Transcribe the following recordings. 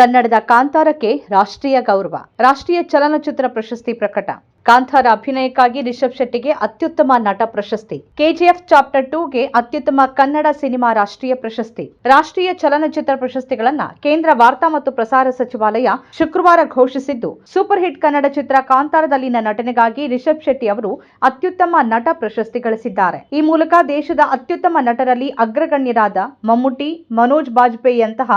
ಕನ್ನಡದ ಕಾಂತಾರಕ್ಕೆ ರಾಷ್ಟ್ರೀಯ ಗೌರವ ರಾಷ್ಟ್ರೀಯ ಚಲನಚಿತ್ರ ಪ್ರಶಸ್ತಿ ಪ್ರಕಟ. ಕಾಂತಾರ ಅಭಿನಯಕ್ಕಾಗಿ ರಿಷಬ್ ಶೆಟ್ಟಿಗೆ ಅತ್ಯುತ್ತಮ ನಟ ಪ್ರಶಸ್ತಿ. ಕೆಜಿಎಫ್ ಚಾಪ್ಟರ್ ಟೂಗೆ ಅತ್ಯುತ್ತಮ ಕನ್ನಡ ಸಿನಿಮಾ ರಾಷ್ಟ್ರೀಯ ಪ್ರಶಸ್ತಿ. ರಾಷ್ಟ್ರೀಯ ಚಲನಚಿತ್ರ ಪ್ರಶಸ್ತಿಗಳನ್ನು ಕೇಂದ್ರ ವಾರ್ತಾ ಮತ್ತು ಪ್ರಸಾರ ಸಚಿವಾಲಯ ಶುಕ್ರವಾರ ಘೋಷಿಸಿದ್ದು ಸೂಪರ್ ಹಿಟ್ ಕನ್ನಡ ಚಿತ್ರ ಕಾಂತಾರದಲ್ಲಿನ ನಟನೆಗಾಗಿ ರಿಷಬ್ ಶೆಟ್ಟಿ ಅವರು ಅತ್ಯುತ್ತಮ ನಟ ಪ್ರಶಸ್ತಿ ಗಳಿಸಿದ್ದಾರೆ. ಈ ಮೂಲಕ ದೇಶದ ಅತ್ಯುತ್ತಮ ನಟರಲ್ಲಿ ಅಗ್ರಗಣ್ಯರಾದ ಮಮ್ಮುಟಿ, ಮನೋಜ್ ಬಾಜಪೇಯಿಯಂತಹ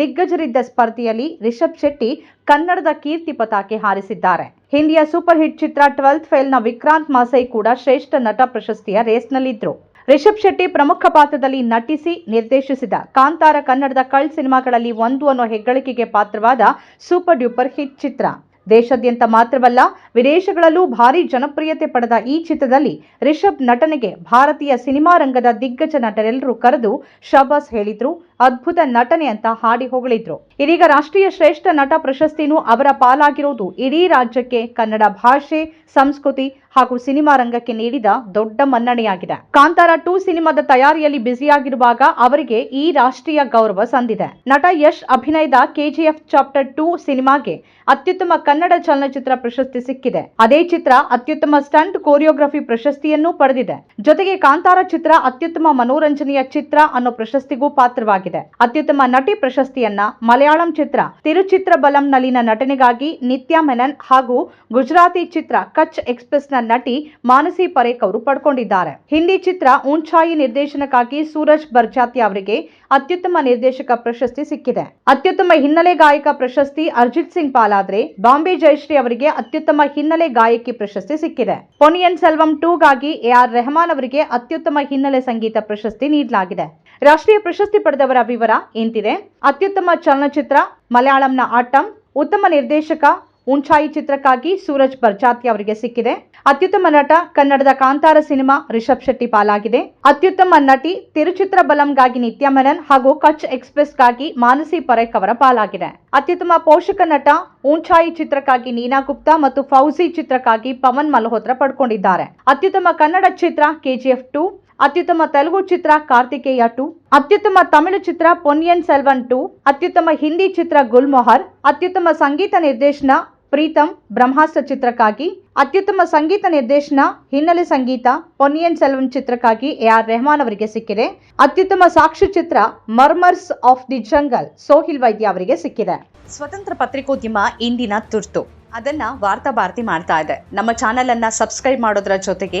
ದಿಗ್ಗಜರಿದ್ದ ಸ್ಪರ್ಧೆಯಲ್ಲಿ ರಿಷಬ್ ಶೆಟ್ಟಿ ಕನ್ನಡದ ಕೀರ್ತಿ ಪತಾಕೆ ಹಾರಿಸಿದ್ದಾರೆ. ಹಿಂದಿಯ ಸೂಪರ್ ಹಿಟ್ ಚಿತ್ರ ಟ್ವೆಲ್ತ್ ಫೇಲ್ನ ವಿಕ್ರಾಂತ್ ಮಾಸೈ ಕೂಡ ಶ್ರೇಷ್ಠ ನಟ ಪ್ರಶಸ್ತಿಯ ರೇಸ್ನಲ್ಲಿದ್ದರು ರಿಷಬ್ ಶೆಟ್ಟಿ ಪ್ರಮುಖ ಪಾತ್ರದಲ್ಲಿ ನಟಿಸಿ ನಿರ್ದೇಶಿಸಿದ ಕಾಂತಾರ ಕನ್ನಡದ ಕಳ್ ಸಿನಿಮಾಗಳಲ್ಲಿ ಒಂದು ಅನ್ನೋ ಹೆಗ್ಗಳಿಕೆಗೆ ಪಾತ್ರವಾದ ಸೂಪರ್ ಡ್ಯೂಪರ್ ಹಿಟ್ ಚಿತ್ರ. ದೇಶಾದ್ಯಂತ ಮಾತ್ರವಲ್ಲ, ವಿದೇಶಗಳಲ್ಲೂ ಭಾರಿ ಜನಪ್ರಿಯತೆ ಪಡೆದ ಈ ಚಿತ್ರದಲ್ಲಿ ರಿಷಬ್ ನಟನೆಗೆ ಭಾರತೀಯ ಸಿನಿಮಾ ರಂಗದ ದಿಗ್ಗಜ ನಟರೆಲ್ಲರೂ ಕರೆದು ಶಬಾಸ್ ಹೇಳಿದ್ರು. ಅದ್ಭುತ ನಟನೆ ಅಂತ ಹಾಡಿ ಹೊಗಳಿದ್ರು. ಇದೀಗ ರಾಷ್ಟ್ರೀಯ ಶ್ರೇಷ್ಠ ನಟ ಪ್ರಶಸ್ತಿನೂ ಅವರ ಪಾಲಾಗಿರೋದು ಇಡೀ ರಾಜ್ಯಕ್ಕೆ ಕನ್ನಡ ಭಾಷೆ, ಸಂಸ್ಕೃತಿ ಹಾಗೂ ಸಿನಿಮಾ ರಂಗಕ್ಕೆ ನೀಡಿದ ದೊಡ್ಡ ಮನ್ನಣೆಯಾಗಿದೆ. ಕಾಂತಾರ ಟೂ ಸಿನಿಮಾದ ತಯಾರಿಯಲ್ಲಿ ಬ್ಯುಸಿಯಾಗಿರುವಾಗ ಅವರಿಗೆ ಈ ರಾಷ್ಟ್ರೀಯ ಗೌರವ ಸಂದಿದೆ. ನಟ ಯಶ್ ಅಭಿನಯದ ಕೆಜಿಎಫ್ ಚಾಪ್ಟರ್ ಟೂ ಸಿನಿಮಾಗೆ ಅತ್ಯುತ್ತಮ ಕನ್ನಡ ಚಲನಚಿತ್ರ ಪ್ರಶಸ್ತಿ ಸಿಕ್ಕಿದೆ. ಅದೇ ಚಿತ್ರ ಅತ್ಯುತ್ತಮ ಸ್ಟಂಟ್ ಕೋರಿಯೋಗ್ರಫಿ ಪ್ರಶಸ್ತಿಯನ್ನೂ ಪಡೆದಿದೆ. ಜೊತೆಗೆ ಕಾಂತಾರ ಚಿತ್ರ ಅತ್ಯುತ್ತಮ ಮನೋರಂಜನೆಯ ಚಿತ್ರ ಅನ್ನೋ ಪ್ರಶಸ್ತಿಗೂ ಪಾತ್ರವಾಗಿದೆ. ಅತ್ಯುತ್ತಮ ನಟಿ ಪ್ರಶಸ್ತಿಯನ್ನ ಮಲಯಾಳಂ ಚಿತ್ರ, ತಿರುಚಿತ್ರಬಲಂನಲ್ಲಿನ ನಟನೆಗಾಗಿ ನಿತ್ಯಾ ಮೆನನ್ ಹಾಗೂ ಗುಜರಾತಿ ಚಿತ್ರ ಕಚ್ ಎಕ್ಸ್ಪ್ರೆಸ್ನ ನಟಿ ಮಾನಸಿ ಪರೇಖ್ ಅವರು ಪಡ್ಕೊಂಡಿದ್ದಾರೆ. ಹಿಂದಿ ಚಿತ್ರ ಉಂಚಾಯಿ ನಿರ್ದೇಶನಕ್ಕಾಗಿ ಸೂರಜ್ ಬರ್ಜಾತಿ ಅವರಿಗೆ ಅತ್ಯುತ್ತಮ ನಿರ್ದೇಶಕ ಪ್ರಶಸ್ತಿ ಸಿಕ್ಕಿದೆ. ಅತ್ಯುತ್ತಮ ಹಿನ್ನೆಲೆ ಗಾಯಕ ಪ್ರಶಸ್ತಿ ಅರ್ಜಿತ್ ಸಿಂಗ್ ಪಾಲಾದ್ರೆ ಬಾಂಬೆ ಜಯಶ್ರೀ ಅವರಿಗೆ ಅತ್ಯುತ್ತಮ ಹಿನ್ನೆಲೆ ಗಾಯಕಿ ಪ್ರಶಸ್ತಿ ಸಿಕ್ಕಿದೆ. ಪೊನಿಯನ್ ಸೆಲ್ವಂ ಟೂಗಾಗಿ ಎ ಆರ್ ರೆಹಮಾನ್ ಅವರಿಗೆ ಅತ್ಯುತ್ತಮ ಹಿನ್ನೆಲೆ ಸಂಗೀತ ಪ್ರಶಸ್ತಿ ನೀಡಲಾಗಿದೆ. ರಾಷ್ಟ್ರೀಯ ಪ್ರಶಸ್ತಿ ಪಡೆದವರ ವಿವರ ಇಂತಿದೆ. ಅತ್ಯುತ್ತಮ ಚಲನಚಿತ್ರ ಮಲಯಾಳಂನ ಆಟಂ, ಉತ್ತಮ ನಿರ್ದೇಶಕ ಉಂಚಾಯಿ ಚಿತ್ರಕ್ಕಾಗಿ ಸೂರಜ್ ಬರ್ಜಾತಿ ಅವರಿಗೆ ಸಿಕ್ಕಿದೆ. ಅತ್ಯುತ್ತಮ ನಟ ಕನ್ನಡದ ಕಾಂತಾರ ಸಿನಿಮಾ ರಿಷಬ್ ಶೆಟ್ಟಿ ಪಾಲಾಗಿದೆ. ಅತ್ಯುತ್ತಮ ನಟಿ ತಿರುಚಿತ್ರಬಲಂಗಾಗಿ ನಿತ್ಯ ಮೆನನ್ ಹಾಗೂ ಕಚ್ ಎಕ್ಸ್ಪ್ರೆಸ್ಗಾಗಿ ಮಾನಸಿ ಪರೇಖ್ ಅವರ ಪಾಲಾಗಿದೆ. ಅತ್ಯುತ್ತಮ ಪೋಷಕ ನಟ ಊಂಚಾಯಿ ಚಿತ್ರಕ್ಕಾಗಿ ನೀನಾ ಗುಪ್ತಾ ಮತ್ತು ಫೌಜಿ ಚಿತ್ರಕ್ಕಾಗಿ ಪವನ್ ಮಲ್ಹೋತ್ರ ಪಡ್ಕೊಂಡಿದ್ದಾರೆ. ಅತ್ಯುತ್ತಮ ಕನ್ನಡ ಚಿತ್ರ ಕೆಜಿಎಫ್ ಟು ಅತ್ಯುತ್ತಮ ತೆಲುಗು ಚಿತ್ರ ಕಾರ್ತಿಕೇಯ ಟು, ಅತ್ಯುತ್ತಮ ತಮಿಳು ಚಿತ್ರ ಪೊನ್ನಿಯನ್ ಸೆಲ್ವನ್ ಟು, ಅತ್ಯುತ್ತಮ ಹಿಂದಿ ಚಿತ್ರ ಗುಲ್ಮೊಹರ್, ಅತ್ಯುತ್ತಮ ಸಂಗೀತ ನಿರ್ದೇಶನ ಪ್ರೀತಂ ಬ್ರಹ್ಮಾಸ್ತ್ರ ಚಿತ್ರಕ್ಕಾಗಿ, ಅತ್ಯುತ್ತಮ ಸಂಗೀತ ನಿರ್ದೇಶನ ಹಿನ್ನೆಲೆ ಸಂಗೀತ ಪೊನ್ನಿಯನ್ ಸೆಲ್ವನ್ ಚಿತ್ರಕ್ಕಾಗಿ ಎ ಆರ್ ರೆಹಮಾನ್ ಅವರಿಗೆ ಸಿಕ್ಕಿದೆ. ಅತ್ಯುತ್ತಮ ಸಾಕ್ಷಿ ಚಿತ್ರ murmurs of the jungle Sohil Vaidya ಅವರಿಗೆ ಸಿಕ್ಕಿದೆ. ಸ್ವತಂತ್ರ ಪತ್ರಿಕೋದ್ಯಮ ಇಂದಿನ ತುರ್ತು. ಅದನ್ನ ವಾರ್ತಾ ಭಾರತಿ ಮಾಡ್ತಾ ಇದೆ. ನಮ್ಮ ಚಾನೆಲ್ ಅನ್ನ ಸಬ್ಸ್ಕ್ರೈಬ್ ಮಾಡೋದ್ರ ಜೊತೆಗೆ